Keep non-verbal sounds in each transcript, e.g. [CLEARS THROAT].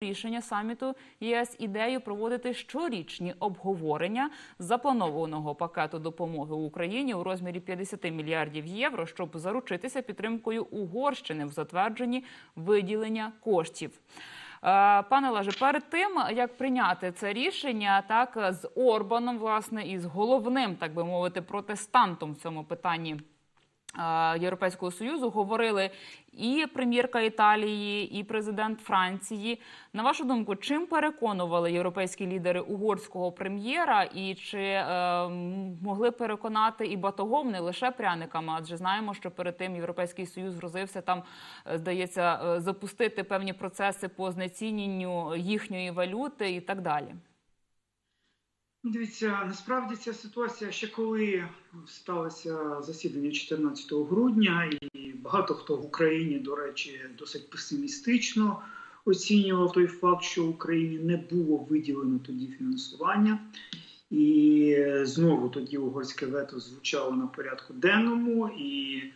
рішення саміту ЄС ідею проводити щорічні обговорення запланованого пакету допомоги Україні у розмірі 50 мільярдів євро, щоб заручитися підтримкою Угорщини в затвердженні виділення коштів. Е, Пане Лаже, перед тим як прийняти це рішення, так з Орбаном, власне, і з головним, так би мовити, протестантом в цьому питанні Європейського союзу говорили і прем'єрка Італії, і президент Франції. На вашу думку, чим переконували європейські лідери угорського прем'єра, і чи е, могли переконати і батогом не лише пряниками? Адже знаємо, що перед тим європейський союз грозився там, е, здається, е, запустити певні процеси по знеціненню їхньої валюти і так далі. Дивіться, насправді ця ситуація ще коли сталося засідання 14 грудня, і багато хто в Україні, до речі, досить песимістично оцінював той факт, що Україні не було виділено тоді фінансування. І знову тоді угорське вето звучало на порядку денному, і е,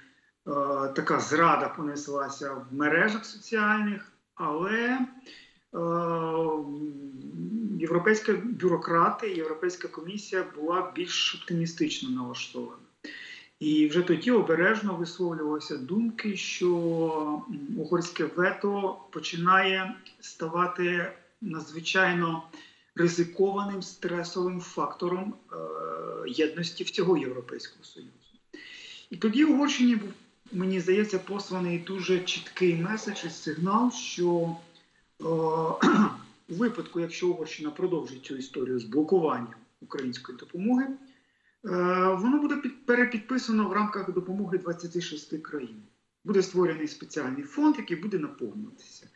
така зрада понеслася в мережах соціальних, але е, європейська бюрократи, Європейська комісія була більш оптимістично налаштована. І вже тоді обережно висловлювалися думки, що угорське вето починає ставати надзвичайно ризикованим стресовим фактором е, єдності всього Європейського Союзу. І тоді Угорщині був, мені здається, посланий дуже чіткий меседж і сигнал, що е, у випадку, якщо Угорщина продовжить цю історію з блокуванням української допомоги, е, воно буде під, перепідписано в рамках допомоги 26 країн. Буде створений спеціальний фонд, який буде наповнюватися.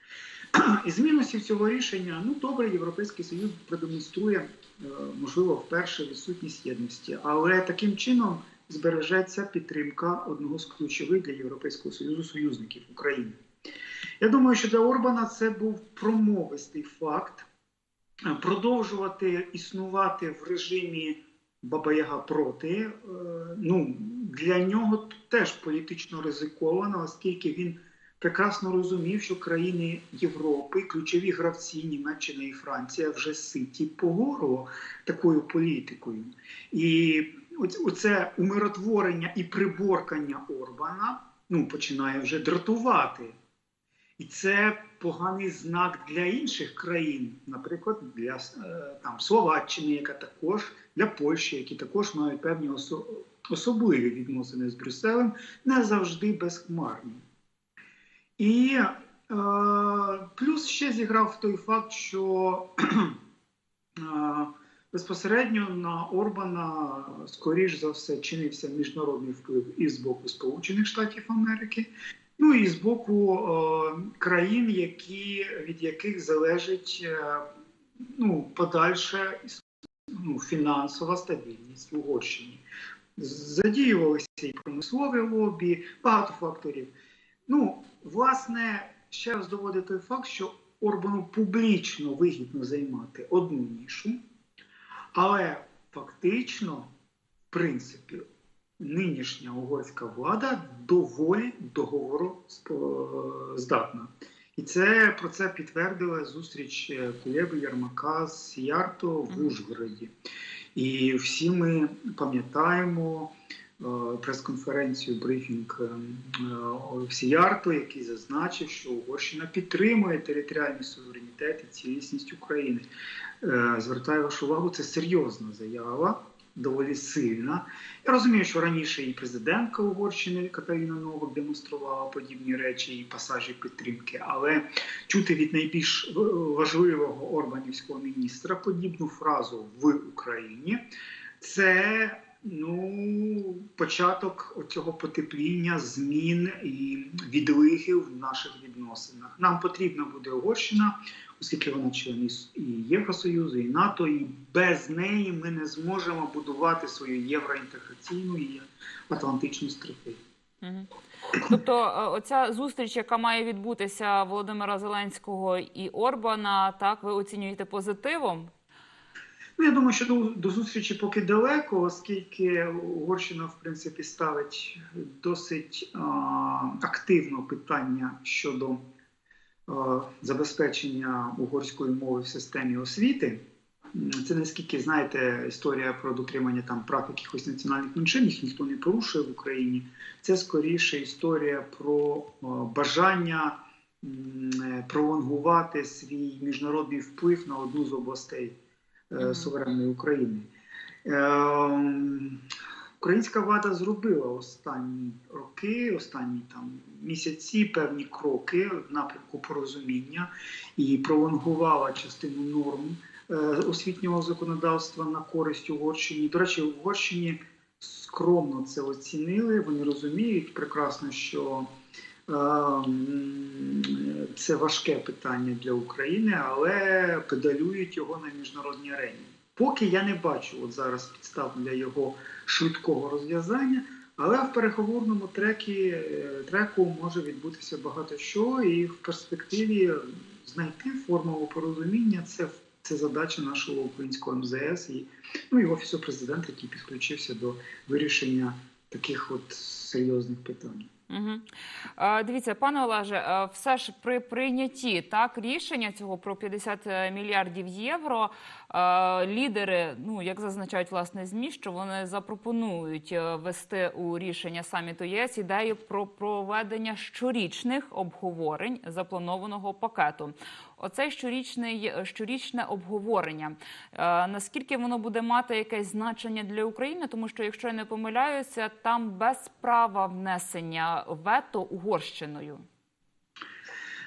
Із мінусів цього рішення, ну добре, Європейський Союз продемонструє, е, можливо, вперше відсутність єдності, але таким чином збережеться підтримка одного з ключових для Європейського Союзу союзників України. Я думаю, що для Орбана це був промовистий факт е, продовжувати існувати в режимі Баба-Яга проти. е, Ну, для нього теж політично ризиковано, оскільки він прекрасно розумів, що країни Європи, ключові гравці Німеччина і Франція вже ситі по горло такою політикою. І оце умиротворення і приборкання Орбана ну, починає вже дратувати. І це поганий знак для інших країн, наприклад, для е, там, Словаччини, яка також для Польщі, які також мають певні осо- особливі відносини з Брюсселем, не завжди безхмарні. І е, плюс ще зіграв той факт, що [CLEARS THROAT] е, безпосередньо на Орбана, скоріш за все, чинився міжнародний вплив і з боку Сполучених Штатів Америки, ну і з боку е, країн, які, від яких залежить е, ну, подальша ну, фінансова стабільність в Угорщині. Задіювалися і промислові лобі, багато факторів. Ну, власне, ще раз доводить той факт, що Орбану публічно вигідно займати одну нішу, але фактично, в принципі, нинішня угорська влада доволі договороздатна. І це про це підтвердила зустріч е, Кулеби Ярмака з Сіярто в Ужгороді. І всі ми пам'ятаємо е, прес-конференцію брифінг е, е, Сіярто, який зазначив, що Угорщина підтримує територіальний суверенітет і цілісність України. Е, Звертаю вашу увагу, це серйозна заява, доволі сильна. Я розумію, що раніше і президентка Угорщини Катерина Новак демонструвала подібні речі і пасажі підтримки, але чути від найбільш важливого орбанівського міністра подібну фразу в Україні це ну, початок цього потепління, змін і відлигів в наших відносинах. Нам потрібна буде Угорщина, оскільки вона член і- Євросоюзу, і НАТО, і без неї ми не зможемо будувати свою євроінтеграційну і атлантичну стратегію. Тобто, е, оця зустріч, яка має відбутися Володимира Зеленського і Орбана, так ви оцінюєте позитивом? Ну, я думаю, що до, до зустрічі поки далеко, оскільки Угорщина, в принципі, ставить досить а, активно питання щодо забезпечення угорської мови в системі освіти. Це наскільки знаєте історія про дотримання там прав якихось національних меншин, їх ніхто не порушує в Україні. Це скоріше історія про бажання пролонгувати свій міжнародний вплив на одну з областей суверенної України. Українська влада зробила останні роки, останні там місяці певні кроки в напрямку порозуміння і пролонгувала частину норм е, освітнього законодавства на користь Угорщині. До речі, в Угорщині скромно це оцінили. Вони розуміють прекрасно, що ем, це важке питання для України, але педалюють його на міжнародній арені. Поки я не бачу от зараз підстав для його швидкого розв'язання, але в переговорному трекі, е, треку може відбутися багато що, і в перспективі знайти формулу порозуміння це це задача нашого українського МЗС і ну, і офісу президента, який підключився до вирішення таких от серйозних питань. Дивіться, пане Олеже, все ж при прийнятті так рішення цього про 50 мільярдів євро. Лідери, ну як зазначають власне змі, що вони запропонують вести у рішення саміту ЄС ідею про проведення щорічних обговорень запланованого пакету. Оце щорічне щорічне обговорення. Наскільки воно буде мати якесь значення для України? Тому що, якщо я не помиляюся, там без права внесення вето Угорщиною.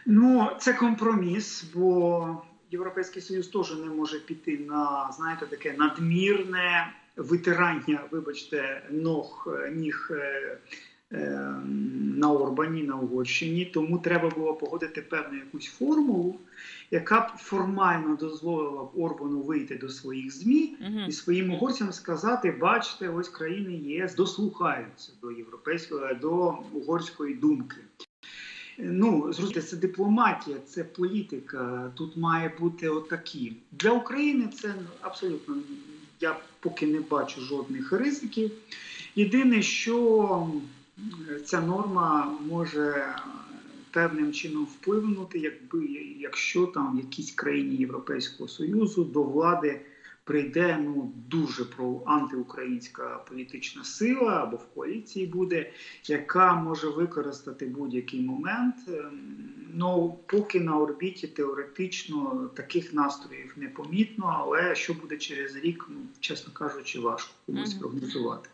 Ну, це компроміс, бо Європейський Союз теж не може піти на знаєте таке надмірне витирання, вибачте, ног ніг е, е, на Орбані на Угорщині. Тому треба було погодити певну якусь формулу, яка б формально дозволила б Орбану вийти до своїх змі угу. і своїм угорцям сказати: бачите, ось країни ЄС дослухаються до європейської до угорської думки. Ну, зрозумієте, це дипломатія, це політика. Тут має бути отакі. Для України це абсолютно я поки не бачу жодних ризиків. Єдине, що ця норма може певним чином впливнути, якби якщо там в якійсь країні Європейського Союзу до влади прийде ну дуже про антиукраїнська політична сила або в коаліції буде, яка може використати будь-який момент. Ем, ну поки на орбіті теоретично таких настроїв не помітно, але що буде через рік, ну чесно кажучи, важко комусь прогнозувати.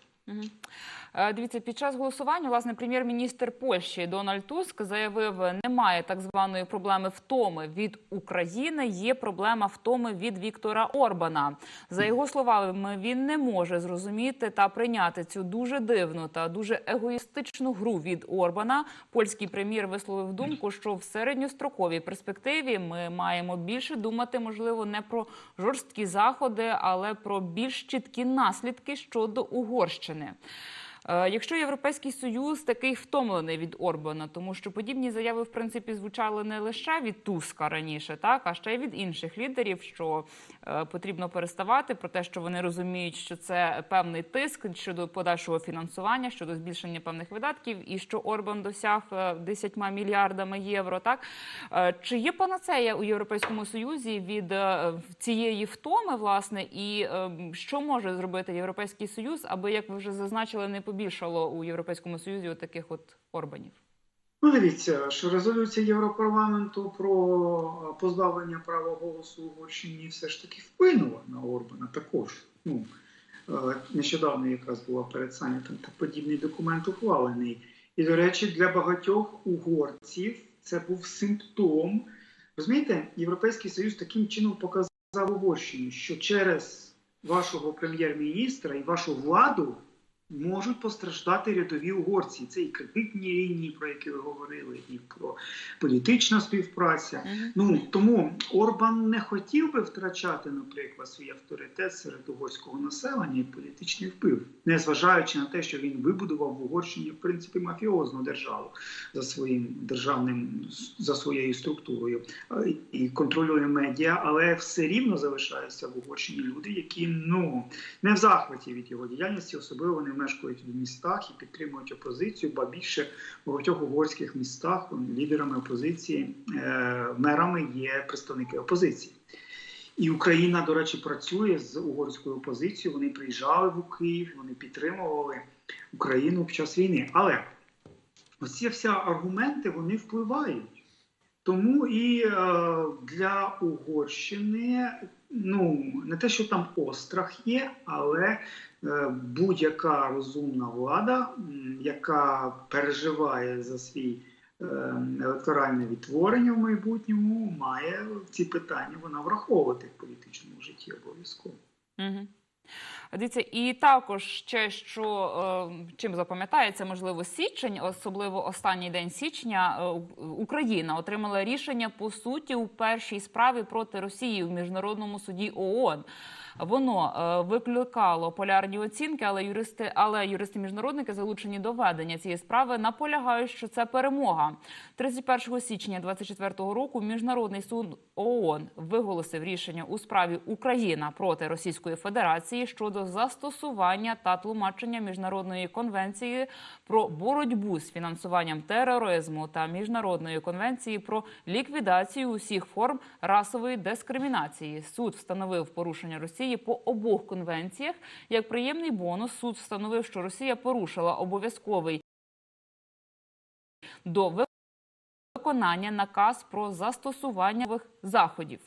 Е, дивіться, під час голосування власне прем'єр-міністр Польщі Дональд Туск заявив, немає так званої проблеми втоми від України. Є проблема втоми від Віктора Орбана. За його словами, він не може зрозуміти та прийняти цю дуже дивну та дуже егоїстичну гру від Орбана. Польський прем'єр висловив думку, що в середньостроковій перспективі ми маємо більше думати, можливо, не про жорсткі заходи, але про більш чіткі наслідки щодо Угорщини. Е, якщо європейський союз такий втомлений від Орбана, тому що подібні заяви в принципі звучали не лише від Туска раніше, так а ще й від інших лідерів, що е, потрібно переставати про те, що вони розуміють, що це певний тиск щодо подальшого фінансування, щодо збільшення певних видатків, і що Орбан досяг 10 е, мільярдами євро. Так чи є панацея у європейському союзі від цієї втоми, власне, і е, що може зробити європейський союз, аби як ви вже зазначили, не побільшало у Європейському Союзі от таких от Орбанів? Ну, дивіться, що резолюція Європарламенту про позбавлення права голосу в Угорщині все ж таки вплинула на Орбана також. Ну, е, Нещодавно якраз була перед самітом та подібний документ ухвалений. І, до речі, для багатьох угорців це був симптом. Розумієте, Європейський Союз таким чином показав Угорщині, що через вашого прем'єр-міністра і вашу владу можуть постраждати рядові угорці. Це і кредитні лінії, про які ви говорили, і про політична співпраця. Uh -huh. Ну тому Орбан не хотів би втрачати, наприклад, свій авторитет серед угорського населення і політичний вплив, незважаючи на те, що він вибудував в Угорщині в принципі мафіозну державу за своїм державним за своєю структурою і контролює медіа, але все рівно залишаються в Угорщині люди, які ну не в захваті від його діяльності, особливо не в мешкають в містах і підтримують опозицію, ба більше в багатьох угорських містах лідерами опозиції, е, мерами є представники опозиції. І Україна, до речі, працює з угорською опозицією. Вони приїжджали в Київ, вони підтримували Україну під час війни. Але оці всі аргументи вони впливають. Тому і е, для Угорщини ну не те, що там острах є, але е, будь-яка розумна влада, яка переживає за свій е, електоральне відтворення в майбутньому, має ці питання вона враховувати в політичному житті обов'язково. Угу. Дивіться, і також ще що е, чим запам'ятається, можливо, січень, особливо останній день січня, е, Україна отримала рішення по суті у першій справі проти Росії в міжнародному суді ООН. Воно е, викликало полярні оцінки, але юристи, але юристи-міжнародники, залучені до ведення цієї справи, наполягають, що це перемога. 31 січня 2024 року міжнародний суд ООН виголосив рішення у справі Україна проти Російської Федерації щодо застосування та тлумачення міжнародної конвенції про боротьбу з фінансуванням тероризму та міжнародної конвенції про ліквідацію усіх форм расової дискримінації. Суд встановив порушення Росії по обох конвенціях. Як приємний бонус, суд встановив, що Росія порушила обов'язковий до виконання наказ про застосування заходів.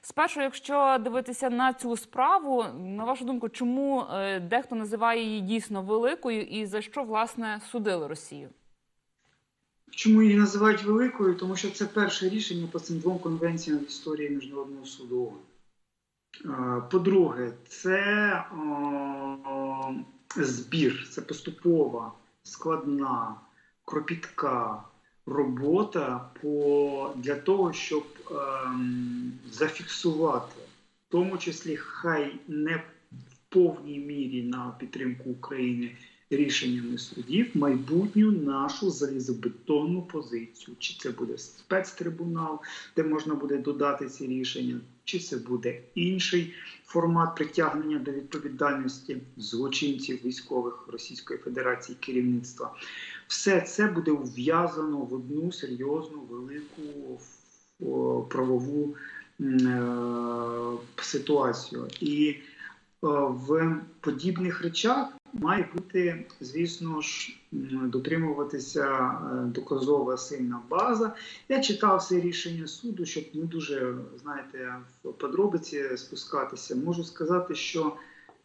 Спершу, якщо дивитися на цю справу, на вашу думку, чому е, дехто називає її дійсно великою і за що власне судили Росію? Чому її називають великою? Тому що це перше рішення по цим двом конвенціям в історії Міжнародного суду. По-друге, це збір, це поступова, складна, кропітка робота по, для того, щоб ем, зафіксувати, в тому числі хай не в повній мірі на підтримку України рішеннями судів майбутню нашу залізобетонну позицію. Чи це буде спецтрибунал, де можна буде додати ці рішення, чи це буде інший формат притягнення до відповідальності злочинців військових Російської Федерації керівництва. Все це буде ув'язано в одну серйозну велику правову е, ситуацію. І е, в подібних речах має бути, звісно ж, дотримуватися е, доказова сильна база. Я читав все рішення суду, щоб не дуже знаєте в подробиці спускатися. Можу сказати, що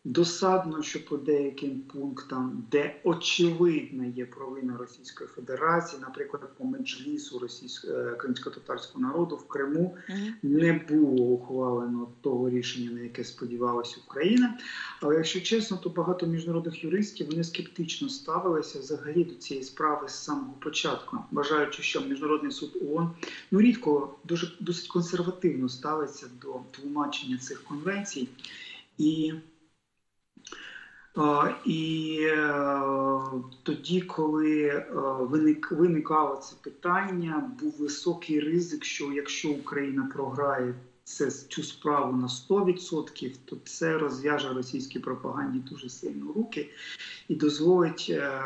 досадно, що по деяким пунктам, де очевидна є провина Російської Федерації, наприклад, по меджлісу російського е, кримсько-татарського народу в Криму, не було ухвалено того рішення, на яке сподівалася Україна. Але якщо чесно, то багато міжнародних юристів вони скептично ставилися взагалі до цієї справи з самого початку, вважаючи, що міжнародний суд ООН ну рідко дуже досить консервативно ставиться до тлумачення цих конвенцій. І І е, тоді, коли е, виник, виникало це питання, був високий ризик, що якщо Україна програє це, цю справу на 100%, то це розв'яже російській пропаганді дуже сильно руки і дозволить е,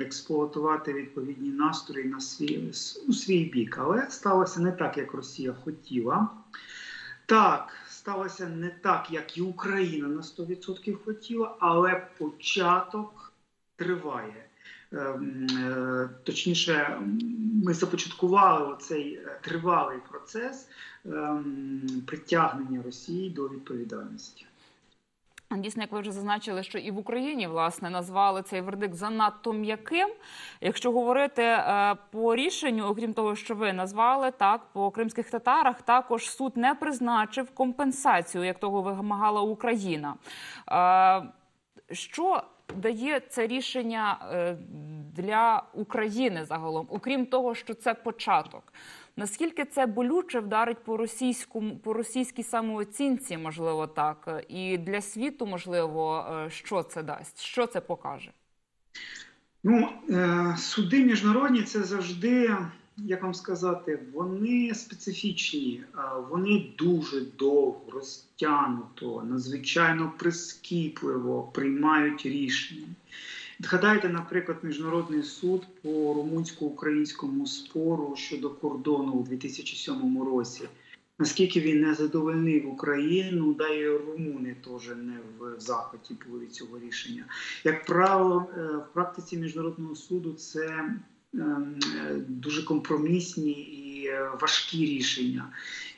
експлуатувати відповідні настрої на свій, у свій бік. Але сталося не так, як Росія хотіла. Так, сталося не так, як і Україна на 100% хотіла, але початок триває. Ем, е, Точніше, ми започаткували цей е, тривалий процес ем, притягнення Росії до відповідальності. Дійсно, як ви вже зазначили, що і в Україні власне назвали цей вердикт занадто м'яким. Якщо говорити е, по рішенню, окрім того, що ви назвали так, по кримських татарах також суд не призначив компенсацію, як того вимагала Україна. Е, що дає це рішення е, для України загалом, окрім того, що це початок? Наскільки це болюче вдарить по російському по російській самооцінці, можливо, так і для світу, можливо, е, що це дасть, що це покаже? Ну, е, суди міжнародні це завжди як вам сказати, вони специфічні, а, вони дуже довго розтягнуто, надзвичайно прискіпливо приймають рішення. Згадайте, наприклад, міжнародний суд по румунсько-українському спору щодо кордону у 2007 році. Наскільки він не задовольнив Україну, да і румуни теж не в захваті були цього рішення. Як правило, е, в практиці міжнародного суду це ем, е, дуже компромісні і е, важкі рішення.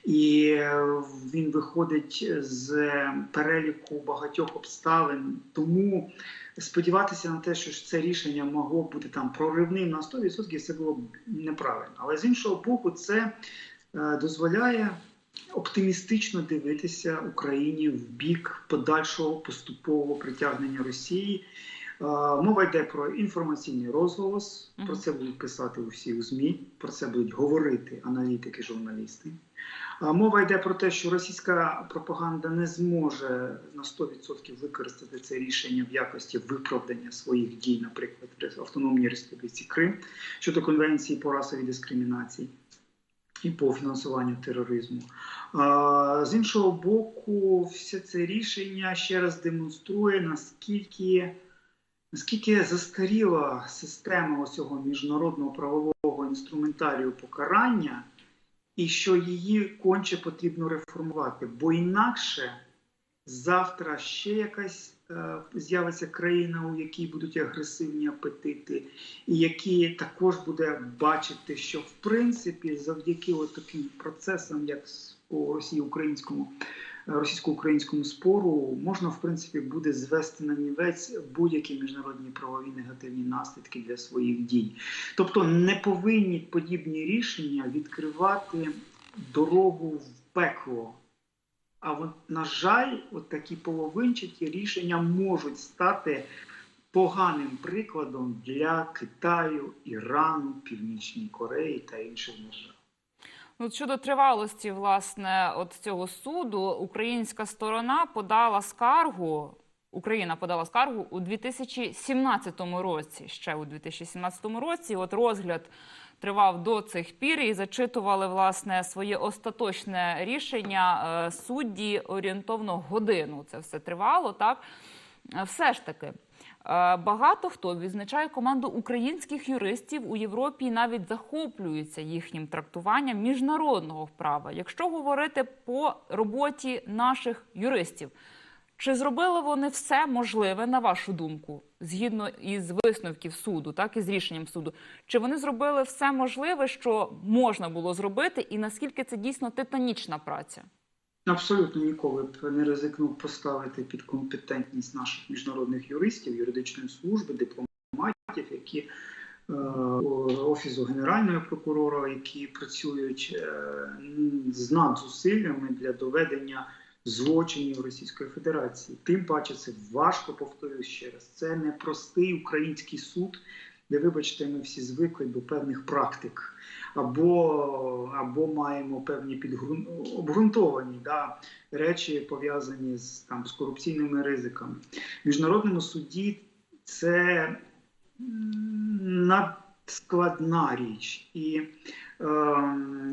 І е, він виходить з переліку багатьох обставин. Тому сподіватися на те, що це рішення могло бути там проривним на 100%, це було б неправильно. Але з іншого боку, це е, дозволяє оптимістично дивитися Україні в бік подальшого поступового притягнення Росії. Е, Мова йде про інформаційний розголос. Про це будуть писати у всіх ЗМІ, про це будуть говорити аналітики, журналісти. Мова йде про те, що російська пропаганда не зможе на 100% використати це рішення в якості виправдання своїх дій, наприклад, в Автономній Республіці Крим щодо конвенції по расовій дискримінації і по фінансуванню тероризму. З іншого боку, все це рішення ще раз демонструє, наскільки. Наскільки застаріла система цього міжнародного правового інструментарію покарання, і що її конче потрібно реформувати, бо інакше завтра ще якась е, з'явиться країна, у якій будуть агресивні апетити, і які також буде бачити, що в принципі завдяки таким процесам, як по росії-українському російсько-українському спору можна в принципі буде звести на нівець будь-які міжнародні правові негативні наслідки для своїх дій. Тобто не повинні подібні рішення відкривати дорогу в пекло. А от, на жаль, от такі половинчаті рішення можуть стати поганим прикладом для Китаю, Ірану, Північної Кореї та інших держав. Ну, щодо тривалості власне от цього суду, українська сторона подала скаргу. Україна подала скаргу у 2017 році. Ще у 2017 році. От розгляд тривав до цих пір і зачитували власне своє остаточне рішення е, судді орієнтовно годину. Це все тривало так. Е, Все ж таки. Е, Багато хто відзначає команду українських юристів у Європі і навіть захоплюється їхнім трактуванням міжнародного права. Якщо говорити по роботі наших юристів, чи зробили вони все можливе, на вашу думку, згідно із висновків суду, так і з рішенням суду? Чи вони зробили все можливе, що можна було зробити, і наскільки це дійсно титанічна праця? Абсолютно ніколи б не ризикнув поставити під компетентність наших міжнародних юристів, юридичної служби, дипломатів, які е, офісу генерального прокурора, які працюють е, з надзусиллями для доведення злочинів Російської Федерації. Тим паче, це важко повторюю ще раз. Це не простий український суд, де, вибачте, ми всі звикли до певних практик. Або або маємо певні підґрун... обґрунтовані да, речі пов'язані з там з корупційними ризиками. В міжнародному суді це надскладна річ, і е,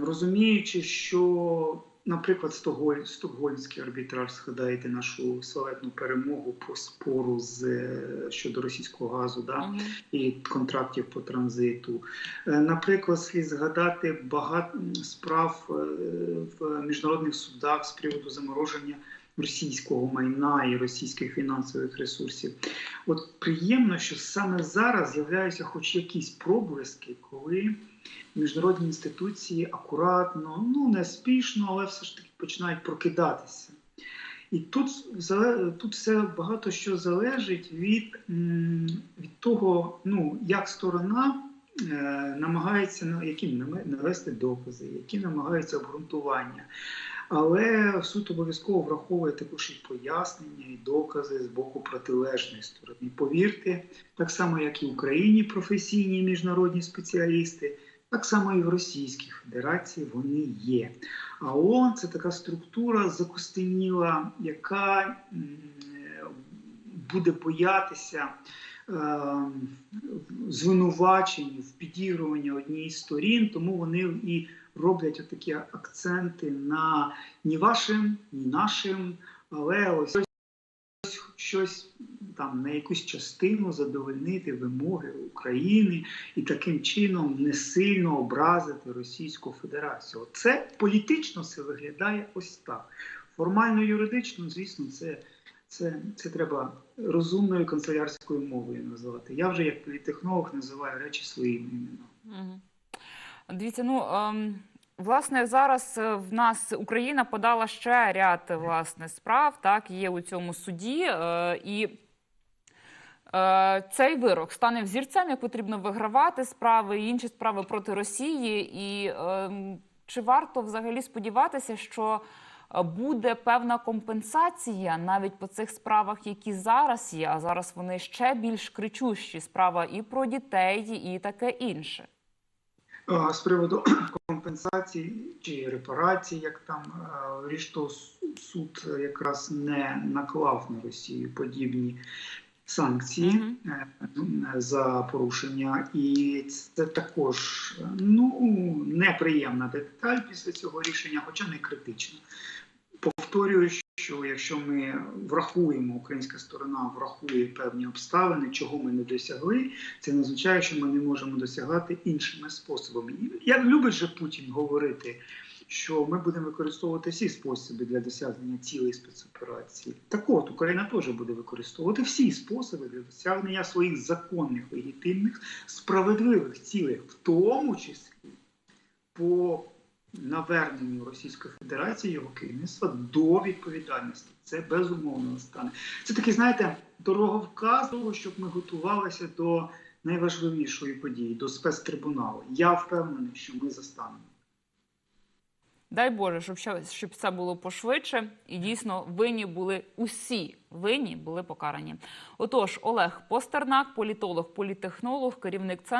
розуміючи, що, наприклад, Стокголь... Стокгольмський арбітраж згадаєте нашу славетну перемогу по спору з щодо російського газу, да, Мгм. і контрактів по транзиту. Е, Наприклад, слід згадати багато справ е, в міжнародних судах з приводу замороження російського майна і російських фінансових ресурсів. От приємно, що саме зараз з'являються хоч якісь проблиски, коли міжнародні інституції акуратно, ну не спішно, але все ж таки починають прокидатися. І тут тут все багато що залежить від, від того, ну як сторона е, намагається які навести докази, які намагаються обґрунтування. Але суд обов'язково враховує також і пояснення, і докази з боку протилежної сторони. Повірте, так само як і в Україні професійні міжнародні спеціалісти, так само і в Російській Федерації вони є. А ООН – це така структура закостеніла, яка буде боятися е, звинувачень в підігруванні однієї з сторін, тому вони і роблять такі акценти на ні вашим, ні нашим, але ось щось там на якусь частину задовольнити вимоги України і таким чином не сильно образити Російську Федерацію. Це політично все виглядає ось так. Формально юридично, звісно, це, це, це треба розумною канцелярською мовою називати. Я вже як політтехнолог називаю речі своїми іменами. Дивіться, ну ем, власне зараз е, в нас Україна подала ще ряд власне справ. Так є у цьому суді, е, і е, цей вирок стане взірцем, як потрібно вигравати справи і інші справи проти Росії. І ем, чи варто взагалі сподіватися, що е, буде певна компенсація навіть по цих справах, які зараз є, а зараз вони ще більш кричущі. Справа і про дітей, і таке інше. А, З приводу [CLEARS THROAT] компенсації чи репарацій, як там е, Ріштов суд якраз не наклав на Росію подібні санкції Мгм. е, за порушення, і це також ну неприємна деталь після цього рішення, хоча не критична. Повторюю, що якщо ми врахуємо, українська сторона врахує певні обставини, чого ми не досягли, це не означає, що ми не можемо досягати іншими способами. Як любить же Путін говорити, що ми будемо використовувати всі способи для досягнення цілей спецоперації. Так от Україна теж буде використовувати всі способи для досягнення своїх законних, легітимних, справедливих цілей, в тому числі по наверненню Російської Федерації його керівництва до відповідальності. Це безумовно стане. Це такий, знаєте, дороговказ того, щоб ми готувалися до найважливішої події, до спецтрибуналу. Я впевнений, що ми застанемо. Дай Боже, щоб щоб це було пошвидше, і дійсно винні були усі винні були покарані. Отож, Олег Постернак, політолог, політехнолог, керівник центру.